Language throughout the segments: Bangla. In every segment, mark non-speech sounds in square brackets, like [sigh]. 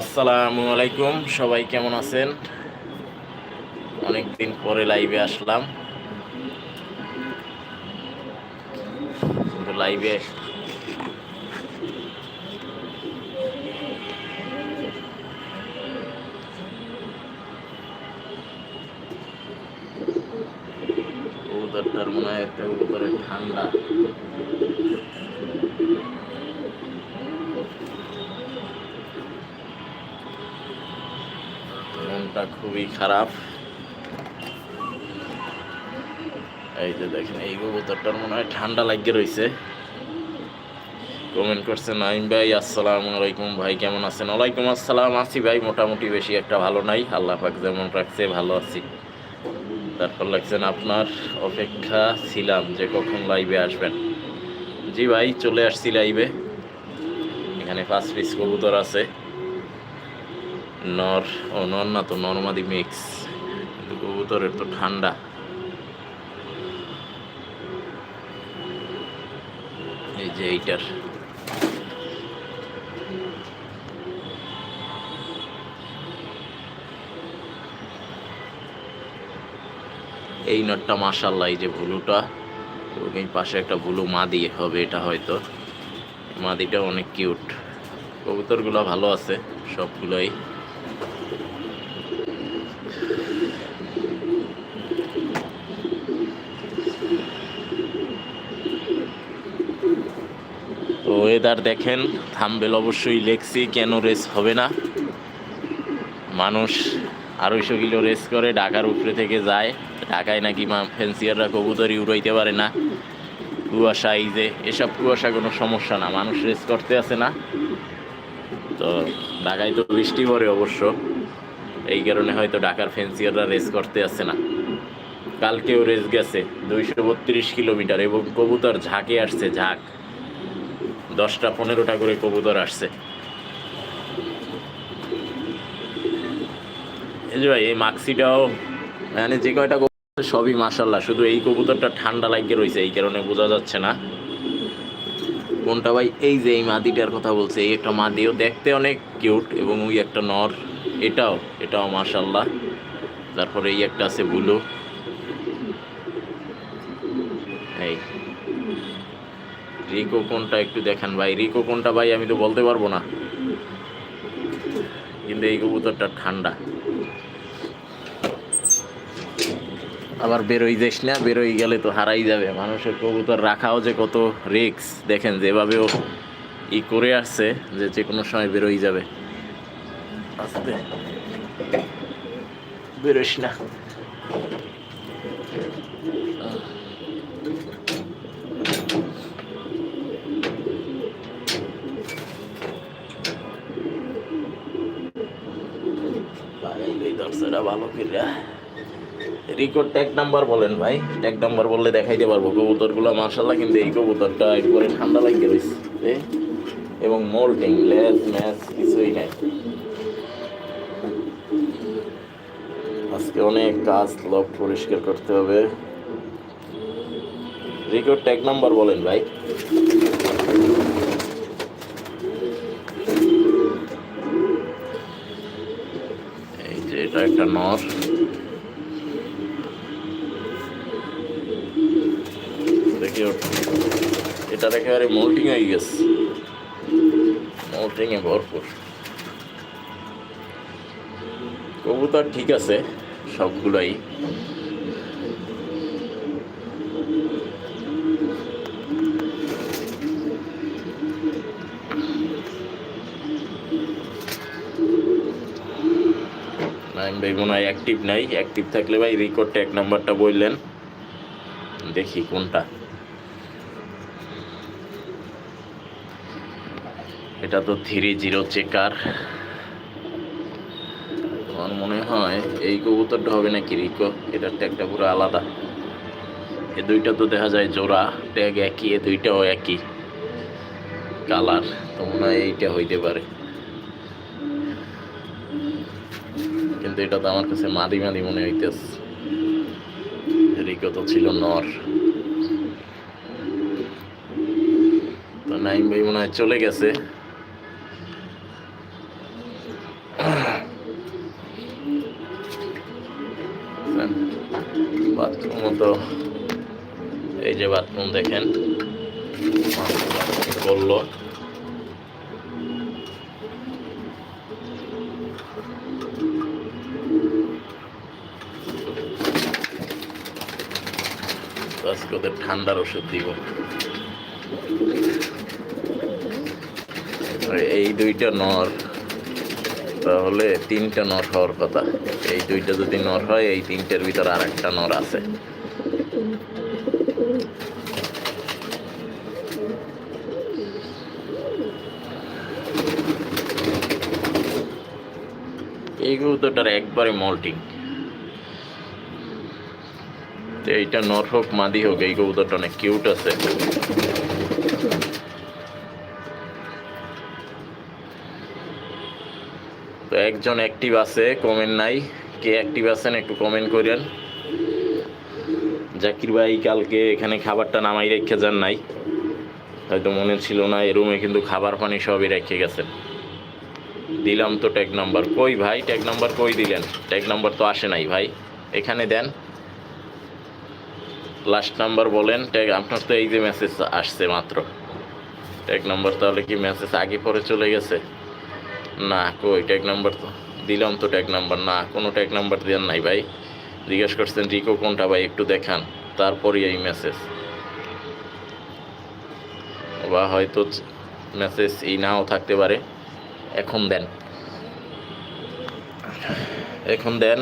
আসসালামু আলাইকুম, সবাই কেমন আছেন? অনেকদিন পরে লাইভে আসলাম। লাইভে কবুতরটার মনে হয় একটা ঠান্ডা। মনটা খুবই খারাপ। এই যে দেখেন, এই কবুতরটার মনে হয় ঠান্ডা লাগিয়ে রয়েছে কমেন্ট করছে নাইম ভাই, আসসালাম আলাইকুম ভাই, কেমন আছেন? ওয়ালাইকুম আসসালাম, আছি ভাই, মোটামুটি বেশি একটা ভালো নাই। আল্লাহ পাক যেমন রাখছে, ভালো আছি। তারপর লাগছেন, আপনার অপেক্ষা ছিলাম যে কখন লাইভে আসবেন? জি ভাই, চলে আসছি লাইভে এখানে পাঁচ পিস কবুতর আছে। নর, ও নর না তো নর্মাদি মিক্স কিন্তু কবুতরের তো ঠান্ডা। এই যে এইটার। এই নটটা মাসাল্লাহ এই যে ভুলুটা। এবং এই পাশে একটা ভুলু মাদি হবে, এটা হয়তো। মাদিটা অনেক কিউট কবুতরগুলো ভালো আছে, সবগুলোই তো ওয়েদার দেখেন, থামবেল অবশ্যই লেখছি কেন রেস হবে না। মানুষ আড়াইশো কিলো রেস করে, ঢাকার উপরে থেকে যায়। ঢাকায় নাকি মা ফেন্সিয়াররা কবুতরই উড়াইতে পারে না। কুয়াশা, এই যে এসব কুয়াশা কোনো সমস্যা না, মানুষ রেস করতে আসে না। তো ঢাকায় তো বৃষ্টি পড়ে অবশ্য। এই কারণে হয়তো ঢাকার ফেন্সিয়াররা রেস করতে আসে না। কালকেও রেস গেছে, দুইশো বত্রিশ কিলোমিটার এবং কবুতর ঝাঁকে আসছে ঝাঁক। দশটা পনেরোটা করে কবুতর আসছে। এই যে ভাই এই মাক্সিটাও মানে যে কয়টা কবুতর সবই মাসাল্লাহ শুধু এই কবুতরটা ঠান্ডা লাগিয়ে রয়েছে এই কারণে বোঝা যাচ্ছে না। কোনটা ভাই? এই যে এই মাদিটার কথা বলছে এই একটা মাদিও দেখতে অনেক কিউট এবং ওই একটা নর এটাও এটাও মাসাল্লাহ তারপরে এই একটা আছে বুলু। এই রিকো কোনটা একটু দেখেন ভাই? রিকো কোনটা ভাই? আমি তো বলতে পারব না। কিন্তু এই কবুতরটা ঠান্ডা। আবার বেরোই যাস না, বেরোই গেলে তো হারাই যাবে। মানুষের কবুতর রাখাও যে কত রিক্স দেখেন যেভাবেও ই করে আসছে যে যে কোনো সময় বেরোই যাবে। আস্তে। বেরোস না লাগাইলেই দর্শকরা ভালো করে রিকোর ট্যাগ নাম্বার বলেন ভাই। ট্যাগ নাম্বার বললে দেখাইতে পারব। কবুতরগুলো মার্শাল্লাহ কিন্তু এই কবুতরটা একবারে ঠান্ডা লাগিয়ে রয়েছে এবং মোল্টিং লেজ ম্যাচ কিছুই নাই। আজকে অনেক কাজ, লক পরিষ্কার করতে হবে। রিকোর ট্যাগ নাম্বার বলেন ভাই। এই যে এটা একটা নর দেখি ওর- এটার একেবারে মোল্টিং হয়ে গেছে মোল্টিং এ ভরপুর কবুতর ঠিক আছে, সবগুলোই। নাইম ভাই মনে হয় অ্যাক্টিভ নাই। অ্যাক্টিভ থাকলে ভাই রিকোড এক নাম্বারটা বললেন। দেখি কোনটা। এটা তো থ্রি জিরো চেকার আমার মনে হয় এই কবুতরটা হবে নাকি রিকো? এটার ট্যাগটা পুরো আলাদা। এ দুইটা তো দেখা যায় জোড়া ট্যাগ একই, এ দুইটাও একই। কালার তো মনে হয় এইটা হইতে পারে। কিন্তু এটা তো আমার কাছে মাদি মাদি মনে হইতেছে। রিকো তো ছিল নর। তো নাইম ভাই মনে হয় চলে গেছে। দেখেন। বলল আজকে ওদের ঠান্ডার ওষুধ দিব। এই দুইটা নর, তাহলে তিনটা নর হওয়ার কথা। এই দুইটা যদি নর হয়, এই তিনটার ভিতর আর একটা নর আছে। এই কবুতরটার একবারে মল্টিং। এইটা নর হোক, মাদি হোক, এই কবুতরটা অনেক কিউট আছে। তো একজন অ্যাক্টিভ আছে কমেন্ট নাই। কে অ্যাক্টিভ আছেন একটু কমেন্ট করেন জাকির ভাই কালকে এখানে খাবারটা নামাই রেখে যান নাই। হয়তো মনে ছিল না, এই রুমে কিন্তু খাবার পানি সবই রেখে গেছেন। দিলাম তো ট্যাগ নাম্বার কই ভাই ট্যাগ নাম্বার কই দিলেন? ট্যাগ নাম্বার তো আসে নাই ভাই। এখানে দেন। লাস্ট নাম্বার বলেন। ট্যাগ আপনার তো এই যে মেসেজ আসছে মাত্র। ট্যাগ নাম্বার তাহলে কি মেসেজ আগে পরে চলে গেছে? না, কই? ট্যাগ নাম্বার তো দিলাম তো ট্যাগ নাম্বার না, কোনো ট্যাগ নাম্বার দেন নাই ভাই। জিজ্ঞেস করছেন, রিকো কোনটা ভাই? একটু দেখান। তারপরই এই মেসেজ বা হয়তো মেসেজ এই নাও থাকতে পারে। এখন দেন। এখন দেন,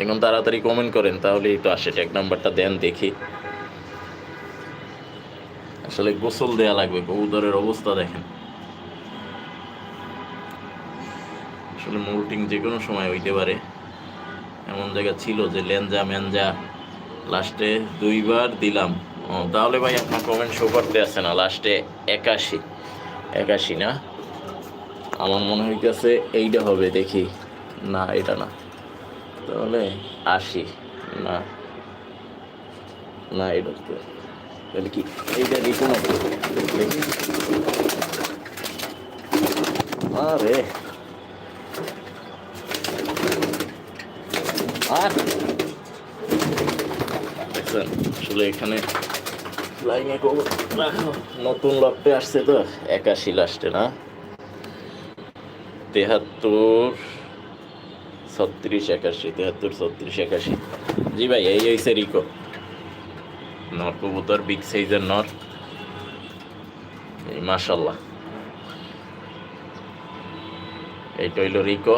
এখন তাড়াতাড়ি কমেন্ট করেন তাহলেই তো আসে ট্যাগ নাম্বারটা দেন, দেখি। আসলে গোসল দেয়া লাগবে, কবুতরের অবস্থা দেখেন। আসলে মোল্টিং যে কোনো সময় হইতে পারে। এমন জায়গা ছিল যে লেনজা ম্যানজা লাস্টে দুইবার দিলাম। তাহলে ভাই আপনার কমেন্ট শো করতে আসছে না, লাস্টে একাশি। একাশি না? আমার মনে হইতেছে এইটা হবে, দেখি। না, এটা না। তাহলে আশি না। না, এটা তো। তাহলে কি? এইটা রিপো নাকি দেখি আরে। আর? দেখছেন, আসলে এখানে লাইনে নতুন লকটে আসছে তো, একাশি লাস্টে না? তেহাত্তর, ছত্রিশ, একাশি, তেহাত্তর, ছত্রিশ, একাশি। জি ভাই, এই হয়েছে রিকো নর কবুতর বিগ সাইজের নর এই মাশাল্লাহ এইটা হইল রিকো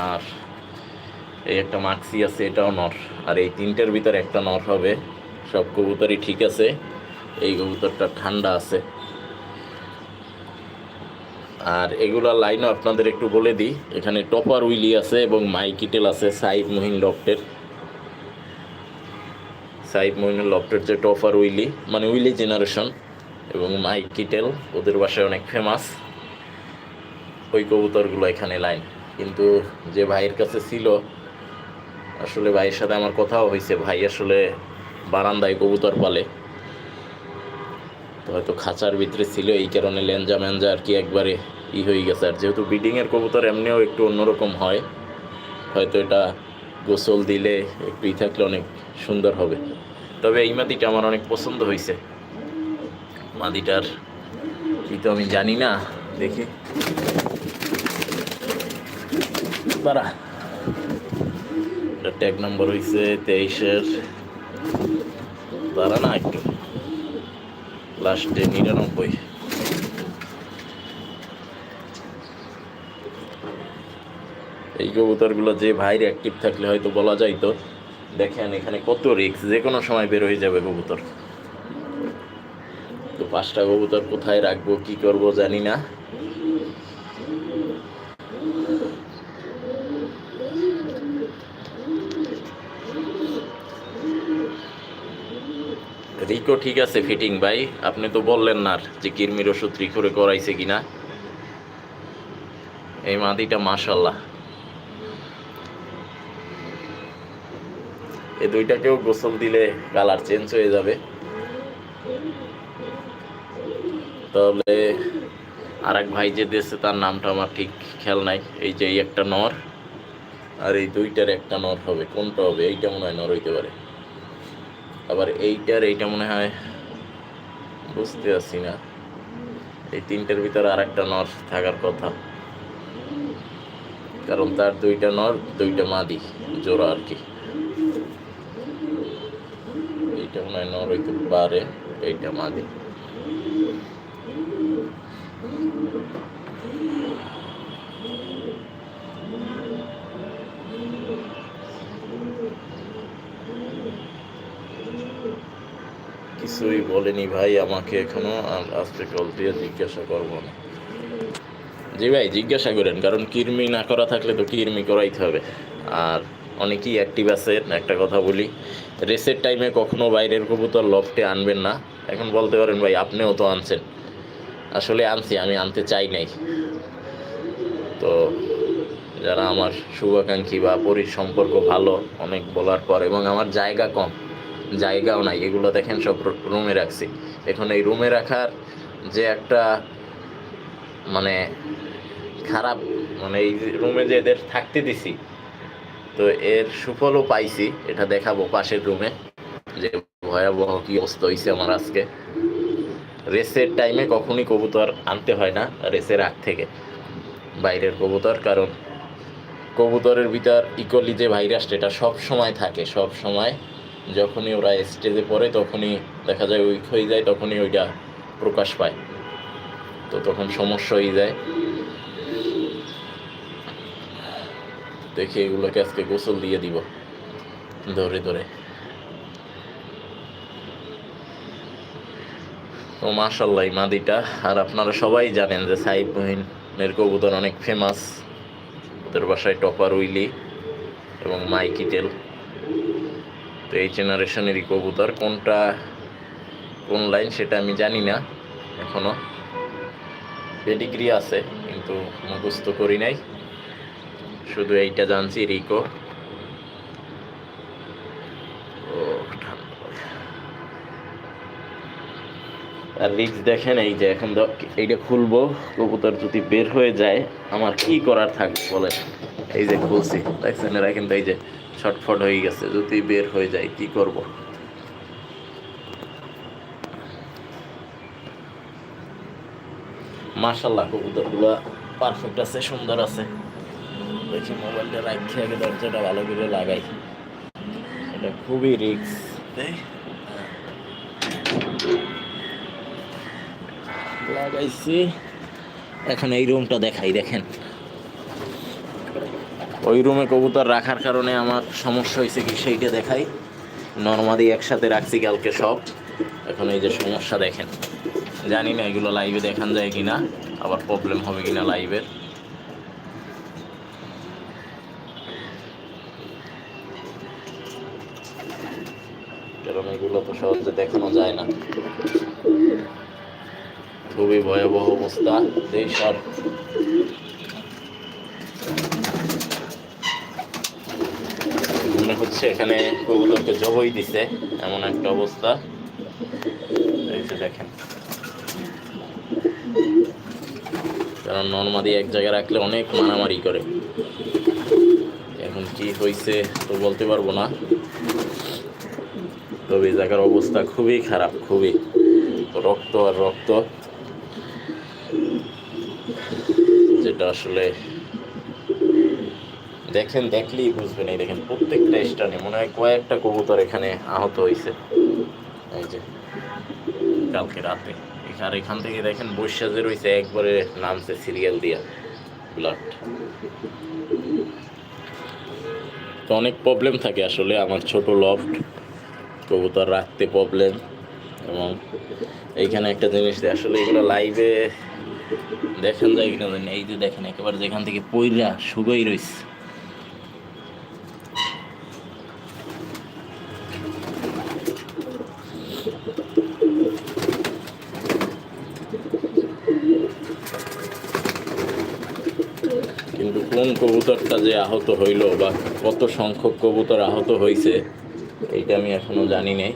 আর এই একটা মাক্সি আছে, এটাও নর আর এই তিনটার ভিতরে একটা নর হবে। সব কবুতরই ঠিক আছে। এই কবুতরটা ঠান্ডা আছে। আর এগুলা লাইনও আপনাদের একটু বলে দিই। এখানে টপার উইলি আছে এবং মাইকিটেল আছে সাইড মহিন লফটের। সাইড মহিন লফটের যে টপার উইলি মানে উইলি জেনারেশন এবং মাইকিটেল, ওদের বাসায় অনেক ফেমাস ওই কবুতরগুলো এখানে লাইন কিন্তু যে ভাইয়ের কাছে ছিল, আসলে ভাইয়ের সাথে আমার কথাও হয়েছে, ভাই আসলে বারান্দায় কবুতর পালে। তো হয়তো খাঁচার ভিতরে ছিল, এই কারণে লেঞ্জা ম্যাঞ্জা আর কি একবারে ই হয়ে গেছে। আর যেহেতু বিডিংয়ের কবুতর, এমনিও একটু অন্যরকম হয়। হয়তো এটা গোসল দিলে একটু ই থাকলে অনেক সুন্দর হবে। তবে এই মাদিটা আমার অনেক পছন্দ হয়েছে। মাদিটার কি তো আমি জানি না, দেখি। এটা ট্যাগ নাম্বার হয়েছে তেইশের। দাঁড়া না একটু। লাস্টে নিরানব্বই। এই কবুতরগুলো যে ভাইর অ্যাক্টিভ থাকলে হয়তো বলা যাইতো, দেখেন এখানে কত রিক্স যে কোনো সময় বের হয়ে যাবে কবুতর। তো পাঁচটা কবুতর কোথায় রাখব, কি করব জানি না। রিকো ঠিক আছে ফিটিং ভাই? আপনি তো বললেন না যে কিরমির ওষুধ রিকোরে করাইছে কিনা। এই মাদিটা মাশাল্লাহ এই দুইটাকেও গোসল দিলে কালার চেঞ্জ হয়ে যাবে। তাহলে আর এক ভাই যে দেশে তার নামটা আমার ঠিক খেয়াল নাই। এই যে এই একটা নর, আর এই দুইটার একটা নর হবে। কোনটা হবে? এইটা মনে হয় নর হইতে পারে। আবার এইটার এইটা মনে হয় বুঝতে পারছি না। এই তিনটার ভিতরে আর একটা নর থাকার কথা। কারণ তার দুইটা নর, দুইটা মাদি, জোড়া আর কি। এইটা মনে হয় নর হইতে পারে, এইটা মাদি কিছুই বলেনি, ভাই, আমাকে এখনও আ- আজকে কল দিয়ে জিজ্ঞাসা করব না। জি ভাই, জিজ্ঞাসা করেন, কারণ কিরমি না করা থাকলে তো কিরমি করাইতে হবে। আর অনেকেই অ্যাক্টিভ আছে, একটা কথা বলি, রেসের টাইমে কখনো বাইরের কবুতর লফটে আনবেন না। এখন বলতে পারেন, ভাই, আপনিও তো আনছেন। আসলে আনছি, আমি আনতে চাই নাই। তো যারা আমার শুভাকাঙ্ক্ষী বা পরি সম্পর্ক ভালো, অনেক বলার পর এবং আমার জায়গা কম জায়গাও নাই, এগুলো দেখেন সব রুমে রাখছি। এখন এই রুমে রাখার যে একটা মানে খারাপ মানে এই রুমে যে এদের থাকতে দিছি, তো এর সুফলও পাইছি, এটা দেখাবো পাশের রুমে, যে ভয়াবহ কি অবস্থা হয়েছে আমার আজকে। রেসের টাইমে কখনই কবুতর আনতে হয় না, রেসের আগ থেকে, বাইরের কবুতর, কারণ কবুতরের ভিতর ইকোলি যে ভাইরাস এটা সব সময় থাকে, সব সময় যখনই ওরা স্টেজে পড়ে, তখনই দেখা যায় উইক হয়ে যায়, তখনই ওইটা প্রকাশ পায়। তো তখন সমস্যা হয়ে যায়। দেখি এগুলোকে আজকে গোসল দিয়ে দিব। ধরে ধরে। তো মাশাল্লাহ মাদিটা। আর আপনারা সবাই জানেন যে সাইব মহিনের কবুতর অনেক ফেমাস ওদের বাসায় টপার উইলি এবং মাইকিটেল তো এই জেনারেশনেরই কবুতর, কোনটা, কোন লাইন সেটা আমি জানি না এখনও। পেডিগ্রি আছে, কিন্তু মুখস্থ করি নাই। শুধু এইটা জানছি, রিকো। আর রিক্স দেখেন এই যে, এখন এইটা খুলবো, কবুতর যদি বের হয়ে যায়, আমার কি করার থাকবে বলে এই যে খুলছি, দেখছেন এরা কিন্তু এই যে ছটফট হয়ে গেছে, যদি বের হয়ে যায় কি করব? মাশাল্লাহ কবুতরগুলো পারফেক্ট আছে, সুন্দর আছে। দেখি মোবাইলটা রাখছি আগে দরজাটা ভালো করে লাগাই। এটা খুবই রিক্স লাগাইছি। এখন এই রুমটা দেখাই, দেখেন। ওই রুমে কবুতর রাখার কারণে আমার সমস্যা হয়েছে কি সেইটা দেখাই। নর্মালি একসাথে রাখছি কালকে সব। এখন এই যে সমস্যা দেখেন। জানি না এগুলো লাইভে দেখান যায় কিনা, আবার প্রবলেম হবে কিনা লাইভের কারণ এগুলো তো সহজে দেখানো যায় না। খুবই ভয়াবহ অবস্থা। এই সব এখানে কবুতরকে জবই দিছে, এমন একটা অবস্থা। দেখেন। কারণ নর্মালি এক জায়গায় রাখলে অনেক মারামারি করে। এখন কি হয়েছে তো বলতে পারব না। তবে জায়গার অবস্থা খুবই খারাপ, খুবই। রক্ত আর রক্ত। যেটা আসলে দেখেন, দেখলেই বুঝবেন। এই দেখেন, প্রত্যেকটা স্টানে মনে হয় কয়েকটা কবুতর এখানে আহত হয়েছে এই যে, কালকে রাতে। আর এখান থেকে দেখেন বৈশা যে রয়েছে একবারে নামছে সিরিয়াল দিয়া, ব্লাড। তো অনেক প্রবলেম থাকে আসলে, আমার ছোট লফট কবুতর রাখতে প্রবলেম এবং এইখানে একটা জিনিস আসলে এগুলো লাইভে দেখেন যায় কিনা। এই যে দেখেন, একেবারে যেখান থেকে পইরা শুগোই রয়েছে কোন কবুতরটা যে আহত হইল বা কত সংখ্যক কবুতর আহত হয়েছে এইটা আমি এখনও জানি নাই।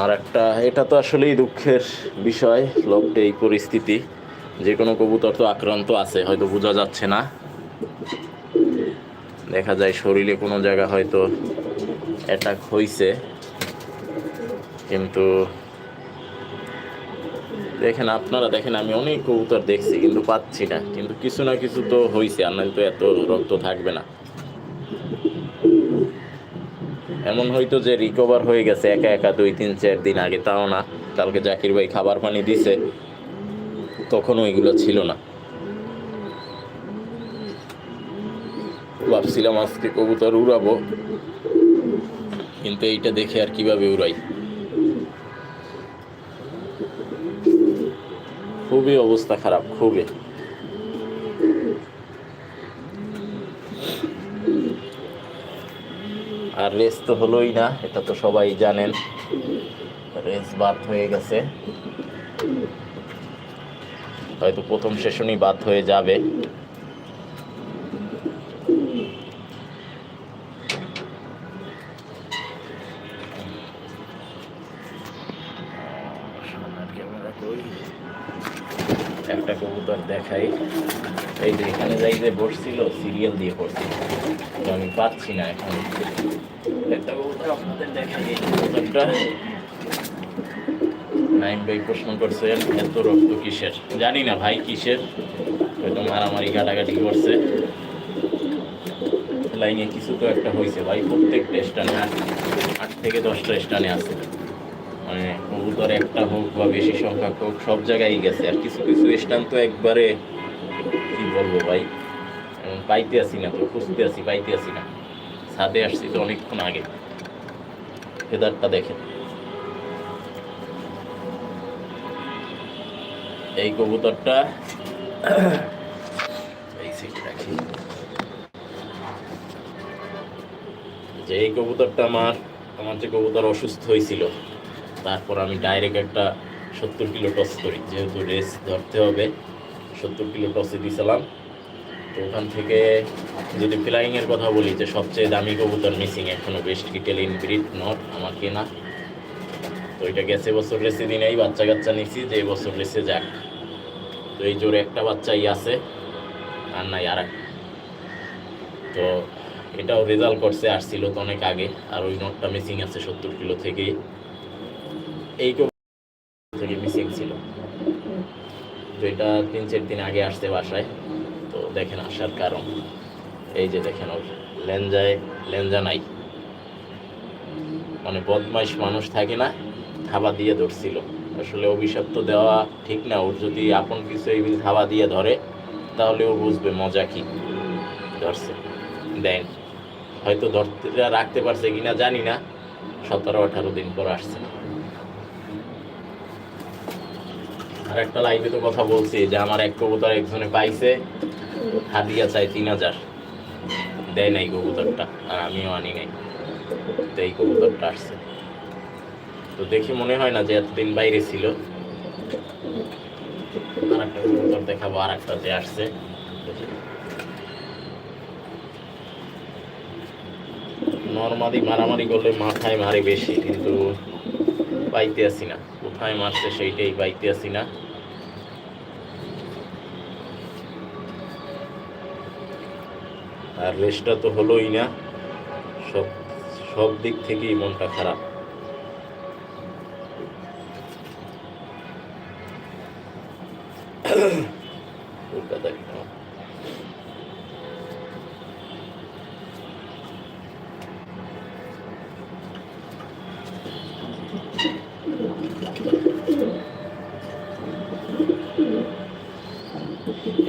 আর একটা, এটা তো আসলেই দুঃখের বিষয়, লোকটা এই পরিস্থিতি। যে কোনো কবুতর তো আক্রান্ত আছে, হয়তো বোঝা যাচ্ছে না। দেখা যায় শরীরে কোনো জায়গা হয়তো অ্যাটাক হইছে। কিন্তু দেখেন, আপনারা দেখেন, আমি অনেক কবুতর দেখছি কিন্তু পাচ্ছি না। কিন্তু কিছু না কিছু তো হইছে, আর নয়তো এত রক্ত থাকবে না। এমন হয়তো যে রিকভার হয়ে গেছে, একা একা দুই তিন চার দিন আগে, তাও না। কালকে জাকির ভাই খাবার পানি দিছে তখন ওইগুলো ছিল না। ভাবছিলাম আজকে কবুতর উড়াবো, কিন্তু এইটা দেখে আর কীভাবে উড়াই। খুবই অবস্থা খারাপ, খুবই। আর রেস তো হলোই না, এটা তো সবাই জানেন। রেস বাদ হয়ে গেছে। হয়তো প্রথম সেশনই বাদ হয়ে যাবে সামনের ক্যামেরা কই একটা কবুতর দেখাই এই যে এখানে যাই যে বসছিল সিরিয়াল দিয়ে পড়ছিল তো আমি পাচ্ছি না এখন। আপনাদের দেখাই নাইম ভাই প্রশ্ন করছেন এত রক্ত কিসের? জানি না ভাই কিসের, হয়তো মারামারি কাটাকাটি করছে। লাইনে কিছু তো একটা হয়েছে ভাই, প্রত্যেকটা স্টানে আট থেকে দশটা স্টানে আছে। মানে কবুতর একটা হোক বা বেশি সংখ্যক হোক, সব জায়গায় গেছে। আর কিছু কিছু স্টান তো একবারে, কি বলব ভাই? পাইতে আসি না তো খুঁজতে আসি পাইতে আসি না। ছাদে আসছি তো অনেকক্ষণ আগে। ফেদারটা দেখেন। এই কবুতরটা যে এই কবুতরটা আমার আমার যে কবুতর অসুস্থ হয়েছিল, তারপর আমি ডাইরেক্ট একটা সত্তর কিলো টস করি। যেহেতু রেস ধরতে হবে, সত্তর কিলো টসে দিয়েছিলাম তো ওখান থেকে যদি ফ্লাইংয়ের কথা বলি, যে সবচেয়ে দামি কবুতর মিসিং এখনও বেস্ট কিটেল ইনব্রিড নট আমার কেনা। তো এটা গেছে বছর রেসে দিনেই বাচ্চা কাচ্চা নিছি, যে বছর রেসে যাক। তো এই জোরে একটা বাচ্চাই আছে, আর নাই আর। তো এটাও রেজাল্ট করছে আসছিল তো অনেক আগে, আর ওই নোটটা মিসিং আছে সত্তর কিলো থেকেই। এই থেকে মিসিং ছিল। তো এটা তিন চার দিন আগে আসছে বাসায়। দেখেন আসার কারণ। এই যে দেখেন ওর লেঞ্জায় লেঞ্জা নাই। মানে বদমাইশ মানুষ থাকে না, থাবা দিয়ে ধরছিল। আসলে অভিশাপ তো দেওয়া ঠিক না, ওর যদি আপন কিছু এই থাবা দিয়ে ধরে, তাহলে ও বুঝবে মজা কি ধরছে। দেন, হয়তো ধরতে রাখতে পারছে কিনা জানি না, সতেরো আঠারো দিন পর আসছে। আর একটা লাইভে তো কথা বলছি যে আমার এক কবুতর একজনে পাইছে, হাদিয়া চাই তিন হাজার। দেয় নাই কবুতরটা, আর আমিও আনি নাই। তো এই কবুতরটা আসছে। তো দেখে মনে হয় না যে এতদিন বাইরে ছিল। আর একটা কবুতর দেখাবো আর একটা যে আসছে। নর্মালি মারামারি করলে মাথায় মারে বেশি, কিন্তু পাইতে আসি না। কোথায় মারছে সেইটাই পাইতে আসি না। আর রেসটা তো হলোই না। সব সব দিক থেকেই মনটা খারাপ। [coughs] কলকাতায়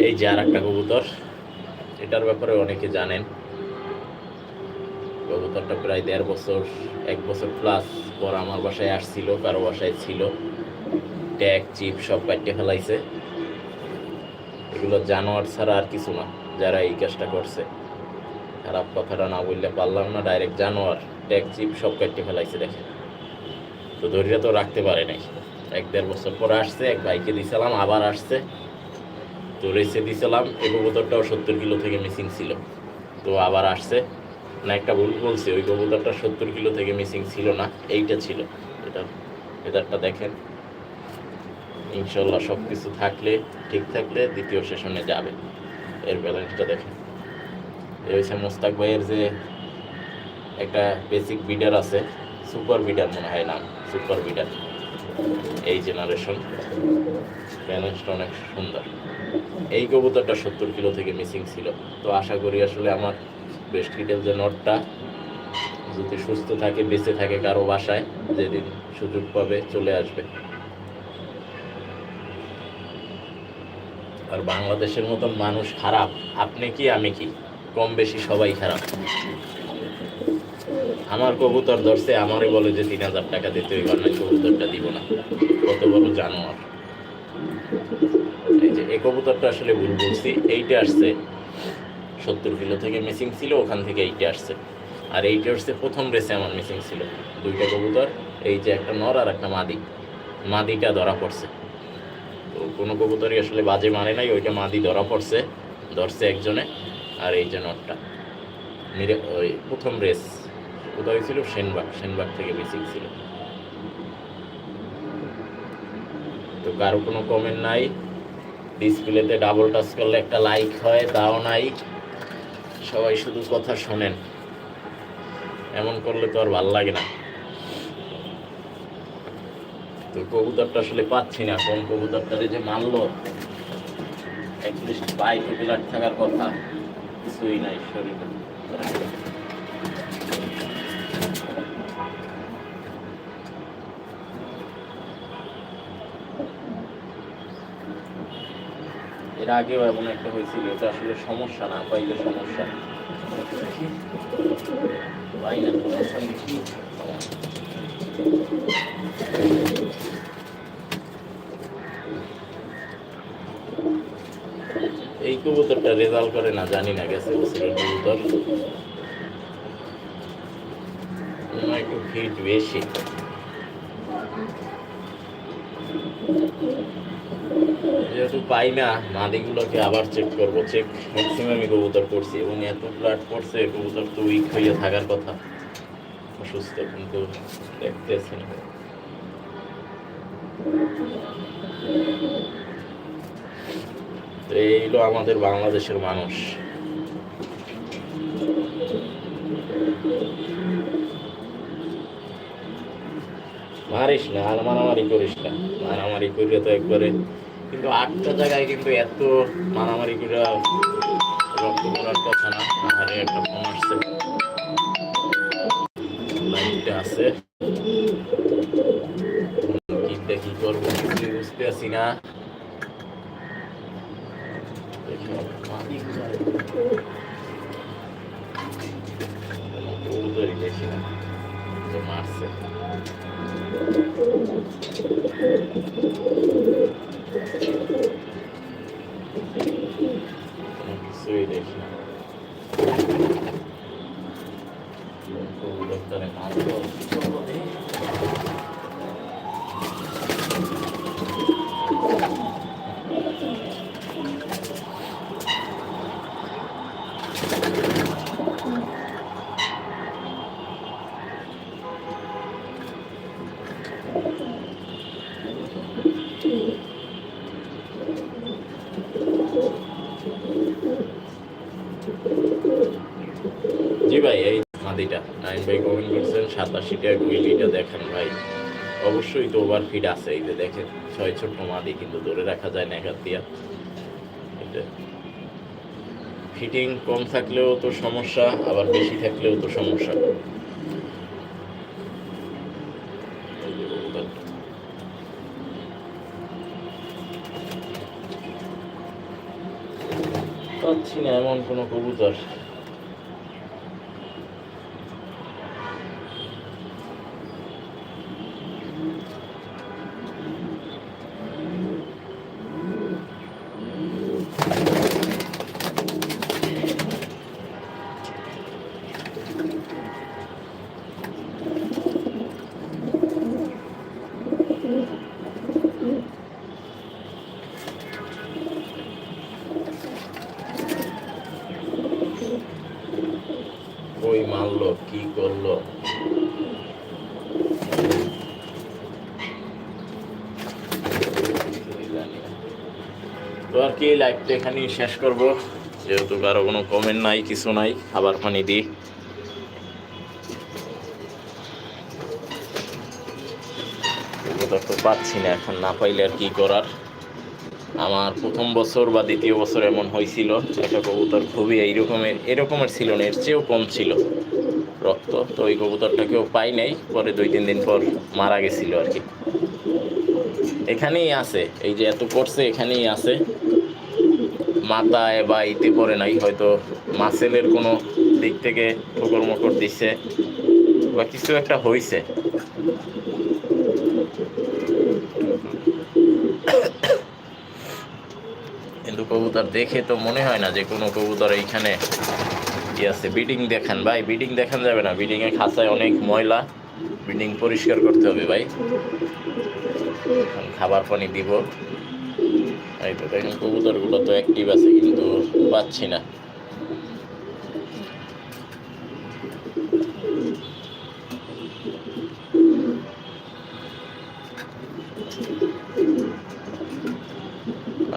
এই যে আর একটা কবুতর। এটার ব্যাপারে অনেকে জানেন। কবুতরটা প্রায় দেড় বছর, এক বছর প্লাস পর আমার বাসায় আসছিল, কারও বাসায় ছিল। ট্যাগ, চিপ সব কাটিয়ে ফেলাইছে। এগুলো জানোয়ার ছাড়া আর কিছু না, যারা এই কাজটা করছে। খারাপ কথাটা না বললে পারলাম না ডাইরেক্ট জানোয়ার, ট্যাগ, চিপ সব কাটিয়ে ফেলাইছে দেখে তো ধৈর্য তো রাখতে পারে নাই। এক দেড় বছর পরে আসছে, এক ভাইকে দিয়েছিলাম আবার আসছে। তো রেসে দিয়েছিলাম এই কবুতরটাও সত্তর কিলো থেকে মিসিং ছিল। তো আবার আসছে। না, একটা ভুল বলছি, ওই কবুতরটা সত্তর কিলো থেকে মিসিং ছিল না, এইটা ছিল। এটা ওয়েদারটা দেখেন। ইনশাল্লাহ সব কিছু থাকলে, ঠিক থাকলে দ্বিতীয় সেশনে যাবে। এর ব্যালেন্সটা দেখেন। এ হচ্ছে মোস্তাক ভাইয়ের যে একটা বেসিক বিডার আছে সুপার বিডার মনে হয় নাম সুপার বিডার এই জেনারেশন ব্যালেন্সটা অনেক সুন্দর। এই কবুতরটা সত্তর কিলো থেকে মিসিং ছিল। তো আশা করি আসলে আমার বেস্ট কিটেল যে নটটা যদি সুস্থ থাকে, বেঁচে থাকে কারও বাসায়, যেদিন সুযোগ পাবে চলে আসবে। আর বাংলাদেশের মতন মানুষ খারাপ, আপনি কি, আমি কি? কম বেশি সবাই খারাপ। আমার কবুতর ধরছে, আমারই বলে যে তিন হাজার টাকা দিতে হইব না কবুতরটা দিব না। কত বড় জানোয়ার। এই যে এই কবুতরটা আসলে ভুল বলছি, এইটা আসছে সত্তর কিলো থেকে মিসিং ছিল, ওখান থেকে এইটা আসছে। আর এইটা হচ্ছে প্রথম রেসে আমার মিসিং ছিল। দুইটা কবুতর, এই যে একটা নর আর একটা মাদি। মাদিটা ধরা পড়ছে। তো কোনো কবুতরই আসলে বাজে মারে নাই, ওইটা মাদি ধরা পড়ছে, ধরছে একজনে, আর এই যে নটটা মিরে ওই প্রথম রেস কোথায় ছিল? সেনবাগ সেনবাগ থেকে মিসিং ছিল। তো কারও কোনো কমেন্ট নাই। ডিসপ্লেতে ডাবল টাচ করলে একটা লাইক হয়, তাও নাই। সবাই শুধু কথা শোনেন। এমন করলে তো আর ভালো লাগে না। তো কবুতরটা আসলে পাচ্ছি না। কোন কবুতরটা যে মারলো? অ্যাটলিস্ট বাইক থাকার কথা। কিছুই নাই শরীরে। এর আগেও এমন একটা হয়েছিল এটা আসলে সমস্যা না, পাইলে সমস্যা। এই কবুতরটা রেজাল্ট করে না, জানি না, গেছে বছরের কবুতর। একটু হিট বেশি। যেহেতু পাই না মাদিগুলোকে আবার চেক করব চেক ম্যাক্সিমামই কবুতর করছি এবং এত ব্লাড পড়ছে, কবুতর তো উইক হয়ে থাকার কথা। অসুস্থ কিন্তু দেখতেছি না। তো এই হলো আমাদের বাংলাদেশের মানুষ। মারিস না, আর মারামারি করিস না। মারামারি করলে তো একবারে কিন্তু আটটা জায়গায় কিন্তু এত মারামারি করে রক্ত করার কথা না আরে একটা ফোন আসছে। লাইনটা আছে। কিনটা কি করব কিছুই বুঝতে পারছি না। মারছে কোনো কিছুই দেখি না কবুতরটারে মারলো কি করব রে? জি ভাই এই মাদিটা নাইন ভাই কমেন্ট করছেন সাতাশিটা গুইলিটা দেখেন ভাই অবশ্যই ওভার ফিড আছে। এই যে দেখেন, ছয় ছোট মাদি কিন্তু ধরে রাখা যায় না একাত দিয়া। ফিটিং কম থাকলেও তো সমস্যা, আবার বেশি থাকলেও তো সমস্যা। পাচ্ছি না এমন কোনো কবুতর কই মারলো কি করল তো আর কি লাইভটা এখানেই শেষ করব। যেহেতু কারও কোনো কমেন্ট নাই, কিছু নাই, খাবার পানি দিই তো পাচ্ছি না এখন, না পাইলে আর কি করার? আমার প্রথম বছর বা দ্বিতীয় বছর এমন হয়েছিল একটা কবুতর খুবই এইরকমের, এরকমের ছিল না, এর চেয়েও কম ছিল রক্ত। তো ওই কবুতরটাকেও পাই নাই, পরে দুই, তিন দিন পর মারা গেছিল আর কি। এখানেই আছে, এই যে এত করছে, এখানেই আছে। মাথায় বা ইতে পড়ে নাই, হয়তো মাসেলের কোনো দিক থেকে ঠোকর মকর দিচ্ছে বা কিছু একটা হয়েছে কিন্তু কবুতর দেখে তো মনে হয় না যে কোনো কবুতর এইখানে কি আছে। বিডিং দেখান ভাই বিডিং দেখান যাবে না। বিডিং এর খাঁচায় অনেক ময়লা। বিডিং পরিষ্কার করতে হবে ভাই। খাবার পানি দিব। দেখেন কবুতরগুলো তো অ্যাক্টিভ আছে, কিন্তু পাচ্ছি না।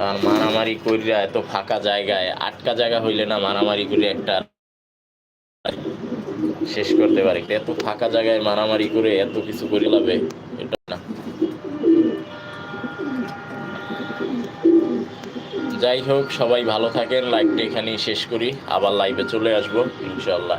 আর মারামারি কইরা এত ফাঁকা জায়গায়, আটকা জায়গা হইলে না মারামারি করে একটা শেষ করতে পারে। এত ফাঁকা জায়গায় মারামারি করে এত কিছু করে লাভে এটা না যাই হোক সবাই ভালো থাকেন। লাইভটা এখানেই শেষ করি। আবার লাইভে চলে আসব ইনশাল্লাহ